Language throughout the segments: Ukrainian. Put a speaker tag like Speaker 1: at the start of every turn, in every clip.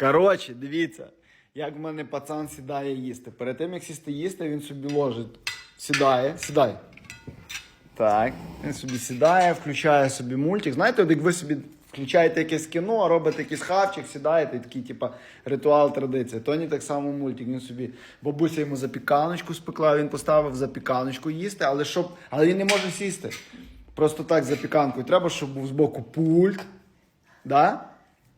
Speaker 1: Коротше, дивіться, як в мене пацан сідає їсти. Перед тим, як сісти їсти, він собі ложить. Сідає, сідай. Так. Він собі сідає, включає собі мультик. Знаєте, як ви собі включаєте якесь кіно, робите якийсь хавчик, сідаєте, і такий, типа, ритуал традиція. Тоні так само мультик. Він собі бабуся йому запіканочку спекла, він поставив запіканочку їсти, але щоб. Але він не може сісти. Просто так запіканкою. Треба, щоб був збоку пульт. Да?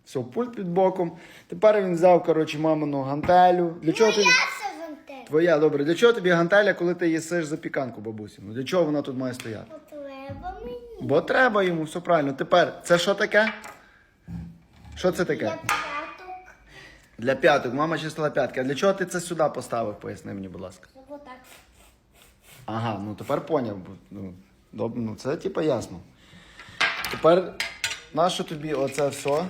Speaker 1: Все, пульт під боком. Тепер він взяв, коротше, мамину гантелю. Для чого?
Speaker 2: Я це.
Speaker 1: Твоя, добре. Для чого тобі гантеля, коли ти їсиш запіканку, бабусі? Ну для чого вона тут має стояти?
Speaker 2: Потреба мені.
Speaker 1: Бо треба йому, все правильно. Тепер, це що таке? Що це таке?
Speaker 2: Для п'яток.
Speaker 1: Для п'яток. Мама чистила п'ятки. А для чого ти це сюди поставив? Поясни мені, будь ласка.
Speaker 2: Щоб отак.
Speaker 1: Ага, ну тепер поняв. Ну, доб... ну це типа ясно. Тепер нащо тобі оце все?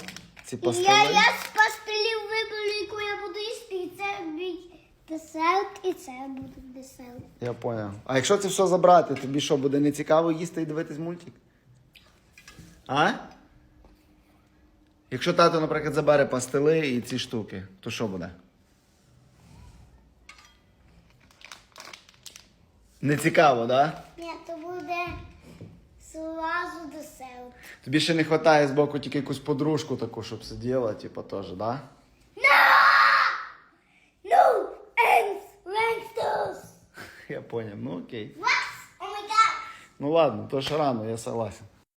Speaker 1: Ці пастили?
Speaker 2: Я, я з пастилів виберу, яку я буду їсти, і це мій десерт, і це буде десерт.
Speaker 1: Я поняв. А якщо це все забрати, тобі що, буде не цікаво їсти і дивитись мультик? А? Якщо тато, наприклад, забере пастили і ці штуки, то що буде? Не цікаво, да?
Speaker 2: Ні, то буде зразу десерт.
Speaker 1: Тобі ще не вистачає з боку тільки якусь подружку таку, щоб сиділа, типу, теж, да?
Speaker 2: No! Ends! Lentos!
Speaker 1: Я поняв, ну окей.
Speaker 2: What? Oh my god!
Speaker 1: Ну ладно, то ж рано, я согласен.